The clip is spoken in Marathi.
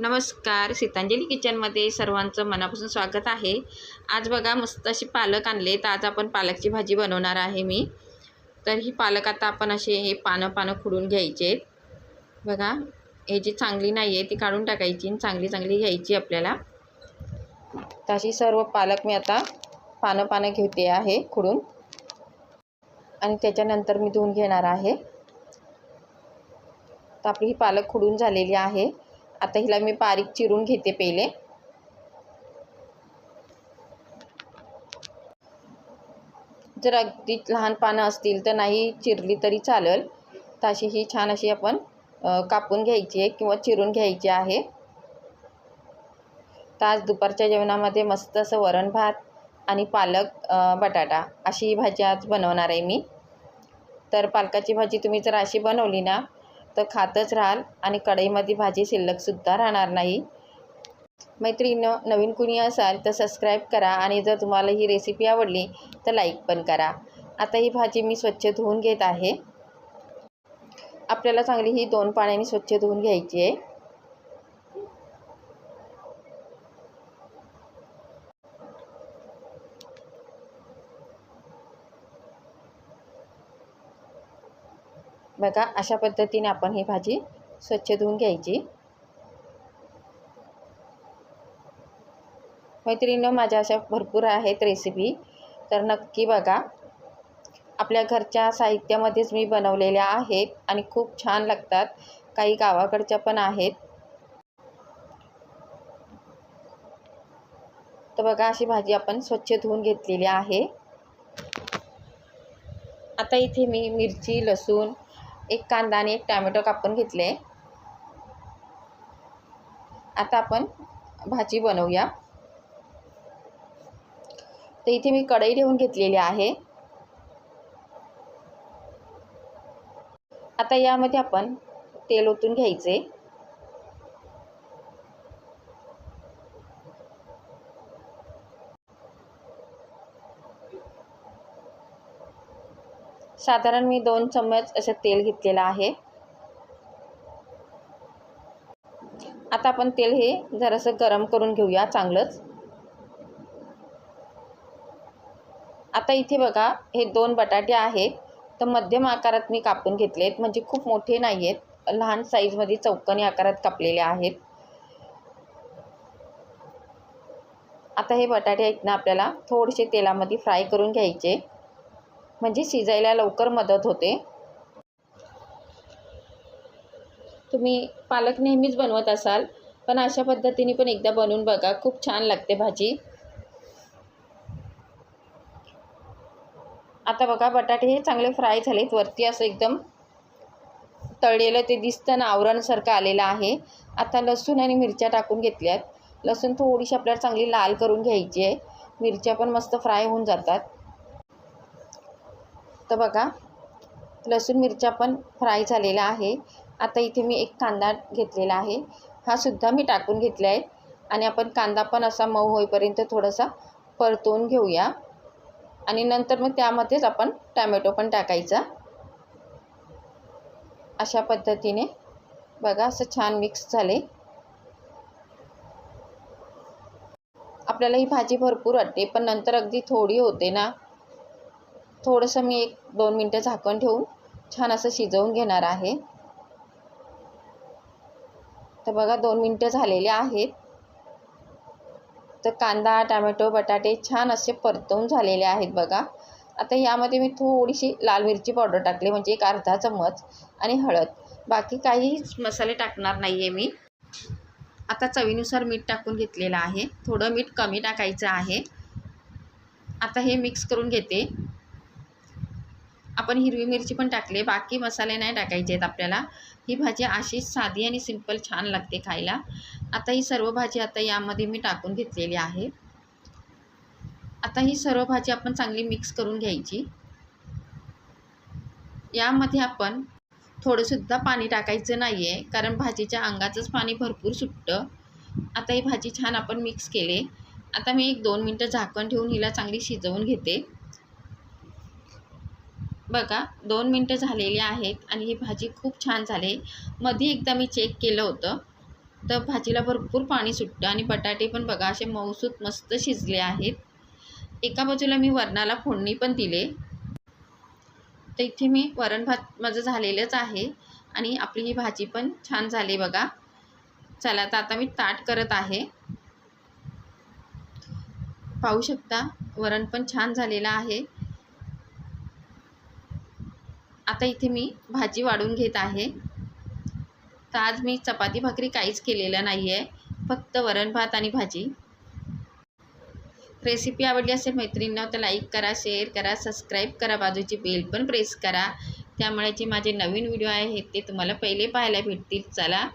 नमस्कार सीतांजली किचनमध्ये सर्वांचं मनापासून स्वागत आहे. आज बघा मस्त अशी पालक आणले तर आज आपण पालकची भाजी बनवणार आहे मी. तर ही पालक आता आपण असे हे पानं पानं खुडून घ्यायचे बघा हे जी चांगली नाही आहे ती काढून टाकायची आणि चांगली चांगली घ्यायची आपल्याला. तर अशी सर्व पालक मी आता पानं पानं घेते आहे खुडून. आणि त्याच्यानंतर मी धुवून घेणार आहे. तर आपली ही पालक खुडून झालेली आहे. आता हिला मी बारीक चिरून घेते पहिले. जर अगदी लहान पानं असतील तर नाही चिरली तरी चालेल. तर अशी ही छान अशी आपण कापून घ्यायची आहे किंवा चिरून घ्यायची आहे. तर आज दुपारच्या जेवणामध्ये मस्त असं वरण भात आणि पालक बटाटा अशी ही भाजी आज बनवणार आहे मी. तर पालकाची भाजी तुम्ही जर अशी बनवली ना तर खातच राहाल आणि कढईमध्ये भाजी शिल्लकसुद्धा राहणार नाही. मैत्रिणीनं नवीन कुणी असाल तर सबस्क्राईब करा आणि जर तुम्हाला ही रेसिपी आवडली तर लाईक पण करा. आता ही भाजी मी स्वच्छ धुवून घेत आहे. आपल्याला चांगली ही दोन पाण्याने स्वच्छ धुवून घ्यायची आहे. बघा अशा पद्धतीने आपण ही भाजी स्वच्छ धुवून घ्यायची. मैत्रिणीनं माझ्या अशा भरपूर आहेत रेसिपी तर नक्की बघा आपल्या घरच्या साहित्यामध्येच मी बनवलेल्या आहेत आणि खूप छान लागतात. काही गावाकडच्या पण आहेत. तर बघा अशी भाजी आपण स्वच्छ धुवून घेतलेली आहे. आता इथे मी मिरची लसूण एक कांदा आणि एक टॅमॅटो कापून घेतले. आता आपण भाजी बनवूया. तर इथे मी कढई ठेवून घेतलेली आहे. आता यामध्ये आपण तेल ओतून घ्यायचे. साधारण मी दोन चम्मच असं तेल घेतलेलं आहे. आता आपण तेल हे जरासं गरम करून घेऊया चांगलंच. आता इथे बघा हे दोन बटाटे आहेत. तर मध्यम आकारात मी कापून घेतले आहेत म्हणजे खूप मोठे नाही आहेत लहान साईजमध्ये चौकनी आकारात कापलेले आहेत. आता हे बटाटे आहेत ना आपल्याला थोडेसे तेलामध्ये फ्राय करून घ्यायचे. म्हणजे शिजायला लवकर मदत होते. तुम्ही पालक नेहमीच बनवत असाल पण अशा पद्धतीने पण एकदा बनवून बघा. खूप छान लागते भाजी. आता बघा बटाटे हे चांगले फ्राय झालेत. वरती असं एकदम तळलेलं ते दिसतं ना आवरणसारखं आलेलं आहे. आता लसूण आणि मिरच्या टाकून घेतल्यात. लसूण थोडीशी आपल्याला चांगली लाल करून घ्यायची आहे. मिरच्या पण मस्त फ्राय होऊन जातात. तर बघा लसूण मिरच्या पण फ्राय झालेला आहे. आता इथे मी एक कांदा घेतलेला आहे. हा सुद्धा मी टाकून घेतला आहे. आणि आपण कांदा पण असा मऊ होईपर्यंत थोडासा परतवून घेऊया. आणि नंतर मग त्यामध्येच आपण टॅमॅटो पण टाकायचा. अशा पद्धतीने बघा असं छान मिक्स झाले. आपल्याला ही भाजी भरपूर वाटते पण नंतर अगदी थोडी होते ना थोडंसं मी एक दोन मिनटं झाकण ठेवून छान असं शिजवून घेणार आहे. तर बघा दोन मिनटं झालेले आहेत. तर कांदा टॅमॅटो बटाटे छान असे परतवून झालेले आहेत बघा. आता यामध्ये मी थोडीशी लाल मिरची पावडर टाकली म्हणजे एक अर्धा चम्मच आणि हळद. बाकी काहीच मसाले टाकणार नाही आहे मी. आता चवीनुसार मीठ टाकून घेतलेलं आहे. थोडं मीठ कमी टाकायचं आहे. आता हे मिक्स करून घेते. आपण हिरवी मिरची पण टाकली. बाकी मसाले नाही टाकायचे आहेत आपल्याला. ही भाजी अशीच साधी आणि सिंपल छान लागते खायला. आता ही सर्व भाजी आता यामध्ये मी टाकून घेतलेली आहे. आता ही सर्व भाजी आपण चांगली मिक्स करून घ्यायची. यामध्ये आपण थोडंसुद्धा पाणी टाकायचं नाही आहे कारण भाजीच्या अंगाचंच पाणी भरपूर सुटतं. आता ही भाजी छान आपण मिक्स केले. आता मी एक दोन मिनटं झाकण ठेवून हिला चांगली शिजवून घेते. बघा दोन मिनटं झालेली आहेत आणि ही भाजी खूप छान झाली. मध्ये एकदा मी चेक केलं होतं. तर भाजीला भरपूर पाणी सुटतं आणि बटाटे पण बघा असे मऊसूत मस्त शिजले आहेत. एका बाजूला मी वरणाला फोडणी पण दिले. तर इथे मी वरण भात माझं झालेलंच आहे आणि आपली ही भाजी पण छान झाली बघा. चला तर आता मी ताट करत आहे. पाहू शकता वरण पण छान झालेलं आहे. आता इथे मी भाजी वाढून घेत आहे. तर आज मी चपाती भाकरी काहीच केलेलं नाही आहे फक्त वरण भात आणि भाजी. रेसिपी आवडली असेल मैत्रिणींना तर लाईक करा शेअर करा सबस्क्राईब करा बाजूची बेल पण प्रेस करा. त्यामुळे जे माझे नवीन व्हिडिओ आहेत ते तुम्हाला पहिले पाहायला भेटतील. चला.